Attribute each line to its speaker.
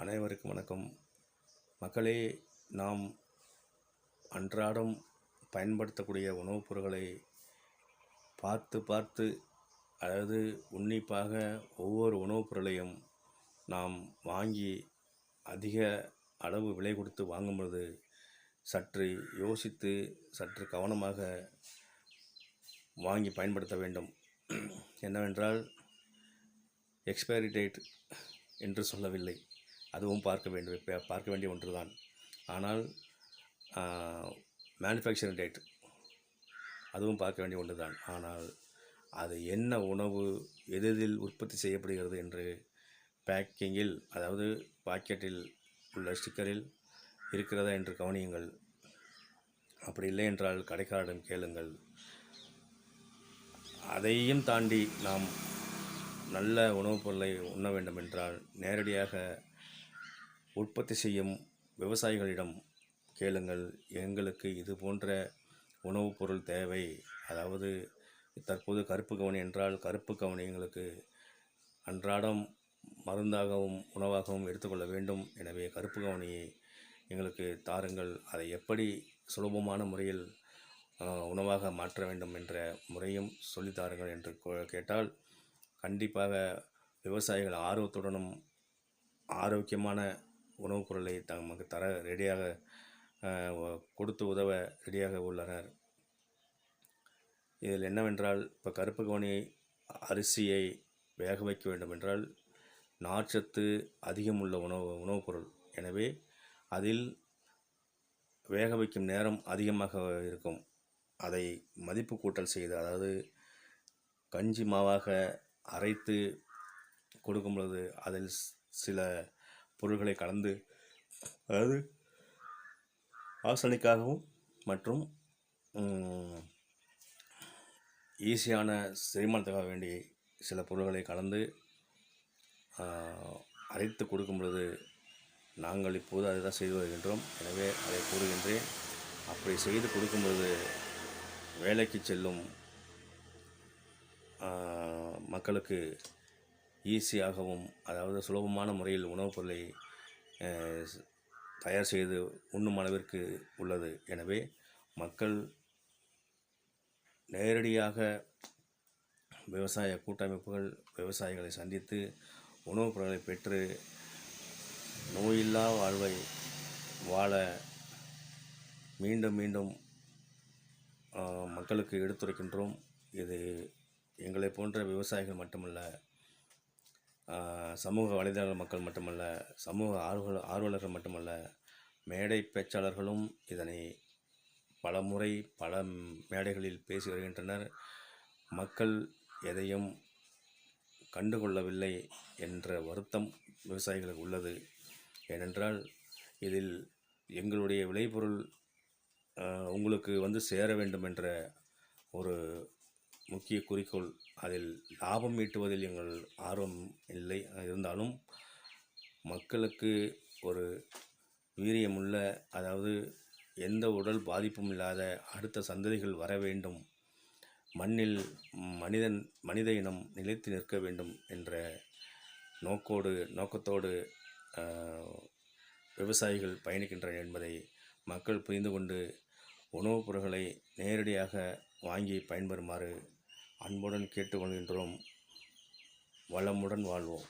Speaker 1: அனைவருக்கும் வணக்கம். மக்களே நாம் அன்றாடம் பயன்படுத்தக்கூடிய உணவுப் பொருட்களை பார்த்து பார்த்து அதாவது உன்னிப்பாக ஒவ்வொரு உணவுப் பொருளையும் நாம் வாங்கி அதிக அளவு விலை கொடுத்து வாங்கும் பொழுது சற்று யோசித்து சற்று கவனமாக வாங்கி பயன்படுத்த வேண்டும். என்னவென்றால் எக்ஸ்பைரி டேட் என்று சொல்லவில்லை. அதுவும் பார்க்க வேண்டிய பார்க்க வேண்டிய ஒன்றுதான். ஆனால் மேனுஃபேக்சரிங் டேட் அதுவும் பார்க்க வேண்டிய ஒன்று தான் ஆனால் அது என்ன உணவு எதில் உற்பத்தி செய்யப்படுகிறது என்று பேக்கிங்கில் அதாவது பாக்கெட்டில் உள்ள ஸ்டிக்கரில் இருக்கிறதா என்று கவனியுங்கள். அப்படி இல்லை என்றால் கடைக்காரரிடம் கேளுங்கள். அதையும் தாண்டி நாம் நல்ல உணவுப் பொருளை உண்ண வேண்டும் என்றால் நேரடியாக உற்பத்தி செய்யும் விவசாயிகளிடம் கேளுங்கள். எங்களுக்கு இது போன்ற உணவுப் பொருள் தேவை. அதாவது தற்போது கருப்பு கவனி என்றால் கருப்பு கவனி எங்களுக்கு அன்றாடம் மருந்தாகவும் உணவாகவும் எடுத்துக்கொள்ள வேண்டும். எனவே கருப்பு கவனியை எங்களுக்கு தாருங்கள். அதை எப்படி சுலபமான முறையில் உணவாக மாற்ற வேண்டும் என்ற முறையும் சொல்லித் தாருங்கள் என்று கேட்டால் கண்டிப்பாக விவசாயிகள் ஆர்வத்துடனும் ஆரோக்கியமான உணவுப் பொருளை தமக்கு தர ரெடியாக கொடுத்து உதவ ரெடியாக உள்ளனர். இதில் என்னவென்றால் இப்போ கருப்பு கவனி அரிசியை வேக வைக்க வேண்டுமென்றால் நார்ச்சத்து அதிகம் உள்ள உணவு உணவுப் பொருள். எனவே அதில் வேக வைக்கும் நேரம் அதிகமாக இருக்கும். அதை மதிப்பு கூட்டல் செய்து அதாவது கஞ்சி மாவாக அரைத்து கொடுக்கும் பொழுது அதில் ஸ்- சில பொருள்களை கலந்து அதாவது ஆசனிக்காகவும் மற்றும் ஈஸியான செரிமானத்துக்காக வேண்டி சில பொருள்களை கலந்து அரைத்து கொடுக்கும் பொழுது நாங்கள் இப்போது அதை தான் செய்து வருகின்றோம். எனவே அதை கூறுகின்றேன். அப்படி செய்து கொடுக்கும் பொழுது வேலைக்கு செல்லும் மக்களுக்கு ஈஸியாகவும் அதாவது சுலபமான முறையில் உணவுப் பொருளை தயார் செய்து உண்ணும் அளவிற்கு உள்ளது. எனவே மக்கள் நேரடியாக விவசாய கூட்டமைப்புகள் விவசாயிகளை சந்தித்து உணவுப் பொருட்களை பெற்று நோயில்லா வாழ்வை வாழ மீண்டும் மீண்டும் மக்களுக்கு எடுத்துரைக்கின்றோம். இது எங்களை போன்ற விவசாயிகள் மட்டுமல்ல சமூக வலைதள மக்கள் மட்டுமல்ல சமூக ஆர்வல ஆர்வலர்கள் மட்டுமல்ல மேடை பேச்சாளர்களும் இதனை பல முறை பல மேடைகளில் பேசி வருகின்றனர். மக்கள் எதையும் கண்டுகொள்ளவில்லை என்ற வருத்தம் விவசாயிகளுக்கு உள்ளது. ஏனென்றால் இதில் எங்களுடைய விளைபொருள் உங்களுக்கு வந்து சேர வேண்டும் என்ற ஒரு முக்கிய குறிக்கோள் அதில் லாபம் ஈட்டுவதில் எங்கள் ஆர்வம் இல்லை. இருந்தாலும் மக்களுக்கு ஒரு வீரியமுள்ள அதாவது எந்த உடல் பாதிப்பும் இல்லாத அடுத்த சந்ததிகள் வர வேண்டும். மண்ணில் மனிதன் மனித இனம் நிலைத்து நிற்க வேண்டும் என்ற நோக்கோடு நோக்கத்தோடு விவசாயிகள் பயணிக்கின்றனர் என்பதை மக்கள் புரிந்து கொண்டு உணவுப் பொருட்களை நேரடியாக வாங்கி பயன்பெறுமாறு அன்புடன் கேட்டுக்கொள்கின்றோம். வளமுடன் வாழ்வோம்.